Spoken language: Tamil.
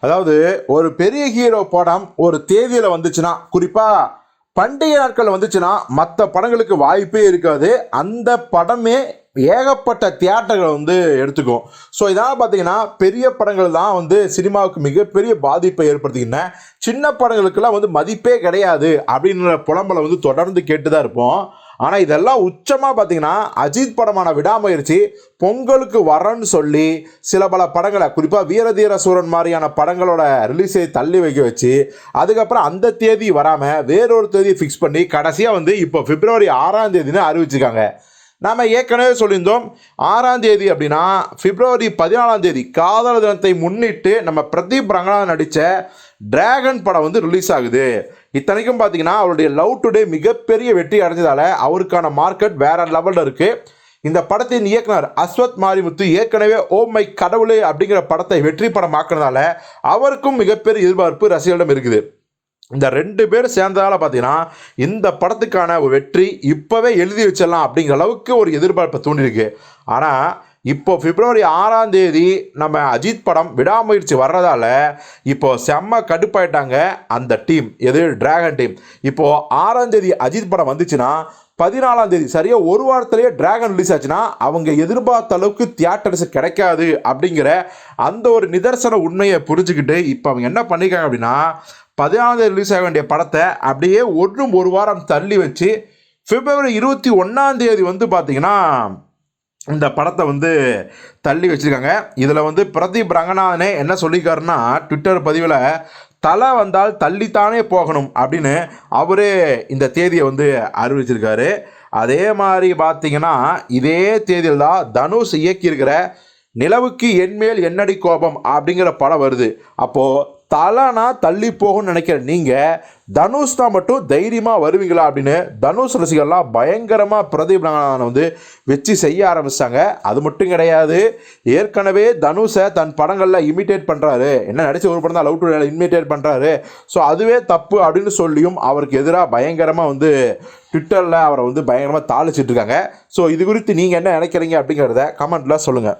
அதாவது ஒரு பெரிய ஹீரோ படம் ஒரு தேதியில் வந்துச்சுன்னா குறிப்பாக பண்டிகை நாட்கள் வந்துச்சுன்னா மற்ற படங்களுக்கு வாய்ப்பே இருக்காது. அந்த படமே ஏகப்பட்ட தியேட்டர்களை வந்து எடுத்துக்கும். ஸோ இதனால் பார்த்தீங்கன்னா பெரிய படங்கள் தான் வந்து சினிமாவுக்கு மிகப்பெரிய பாதிப்பை ஏற்படுத்திக்கின்றன சின்ன படங்களுக்கெல்லாம் வந்து மதிப்பே கிடையாது அப்படின்ற புலம்பலை வந்து தொடர்ந்து கேட்டு தான் இருப்போம். ஆனால் இதெல்லாம் உச்சமாக பார்த்தீங்கன்னா அஜித் படமான விடாமுயற்சி பொங்கலுக்கு வரேன்னு சொல்லி சில பல படங்களை குறிப்பாக வீரதீர சூரன் மாதிரியான படங்களோட ரிலீஸை தள்ளி வைக்க வச்சு அதுக்கப்புறம் அந்த தேதி வராமல் வேறொரு தேதியை ஃபிக்ஸ் பண்ணி கடைசியாக வந்து இப்போ பிப்ரவரி ஆறாம் தேதினு அறிவிச்சிருக்காங்க. நாம் ஏற்கனவே சொல்லியிருந்தோம் ஆறாம் தேதி அப்படின்னா பிப்ரவரி பதினாலாம் தேதி காதல் தினத்தை முன்னிட்டு நம்ம பிரதீப் ரங்கநாதன் நடித்த டிராகன் படம் வந்து ரிலீஸ் ஆகுது. இத்தனைக்கும் பார்த்தீங்கன்னா அவருடைய லவ் டுடே மிகப்பெரிய வெற்றி அடைஞ்சதால அவருக்கான மார்க்கெட் வேற லெவலில் இருக்குது இந்த படத்தின் இயக்குனர் அஸ்வத் மாரிமுத்து ஏற்கனவே ஓ மை கடவுளே அப்படிங்கிற படத்தை வெற்றி படமாக்குனதால அவருக்கும் மிகப்பெரிய எதிர்பார்ப்பு ரசிகர்களிடம் இருக்குது. இந்த ரெண்டு பேர் சேர்ந்ததால் பார்த்தீங்கன்னா இந்த படத்துக்கான ஒரு வெற்றி இப்போவே எழுதி வச்சிடலாம் அப்படிங்கிற அளவுக்கு ஒரு எதிர்பார்ப்பை தூண்டிருக்கு ஆனால் இப்போ பிப்ரவரி ஆறாம் தேதி நம்ம அஜித் படம் விடாமுயற்சி வர்றதால இப்போ செம்ம கடுப்பாயிட்டாங்க அந்த டீம் எது டிராகன் டீம். இப்போ ஆறாம் தேதி அஜித் படம் வந்துச்சுன்னா பதினாலாம் தேதி சரியா? ஒரு வாரத்திலேயே டிராகன் ரிலீஸ் ஆச்சுன்னா அவங்க எதிர்பார்த்த அளவுக்கு தியேட்டர்ஸ் கிடைக்காது அப்படிங்கிற அந்த ஒரு நிதர்சன உண்மையை புரிஞ்சுக்கிட்டு இப்போ அவங்க என்ன பண்ணியிருக்காங்க அப்படின்னா பதினாலாம் தேதி ரிலீஸ் ஆக வேண்டிய படத்தை அப்படியே ஒன்றும் ஒரு வாரம் தள்ளி வச்சு பிப்ரவரி இருபத்தி ஒன்றாம் தேதி வந்து பார்த்தீங்கன்னா இந்த படத்தை வந்து தள்ளி வச்சுருக்காங்க. இதில் வந்து பிரதீப் ரங்கநாதனே என்ன சொல்லியிருக்காருன்னா ட்விட்டர் பதிவில் தலை வந்தால் தள்ளித்தானே போகணும் அப்படின்னு அவரே இந்த தேதியை வந்து அறிவிச்சிருக்காரு. அதே மாதிரி பார்த்தீங்கன்னா இதே தேதியில் தான் தனுஷ் இயக்கியிருக்கிற நிலவுக்கு என்மேல் என்னடி கோபம் அப்படிங்கிற படம் வருது. அப்போது தலைனா தள்ளி போகும்னு நினைக்கிற நீங்கள் தனுஷ் தான் மட்டும் தைரியமாக வருவீங்களா அப்படின்னு தனுஷ் ரசிகர்லாம் பயங்கரமாக பிரதீப் வந்து வச்சு செய்ய ஆரம்பிச்சாங்க. அது மட்டும் கிடையாது ஏற்கனவே தனுஷை தன் படங்களில் இமிட்டேட் பண்ணுறாரு என்ன நடிச்ச ஒரு படம் தான் லவ் டு இமிட்டேட் பண்ணுறாரு ஸோ அதுவே தப்பு அப்படின்னு சொல்லியும் அவருக்கு எதிராக பயங்கரமாக வந்து ட்விட்டரில் அவரை வந்து பயங்கரமாக தாளிச்சிட்டு இருக்காங்க. ஸோ இது குறித்து நீங்கள் என்ன நினைக்கிறீங்க அப்படிங்கிறத கமெண்ட்டில் சொல்லுங்கள்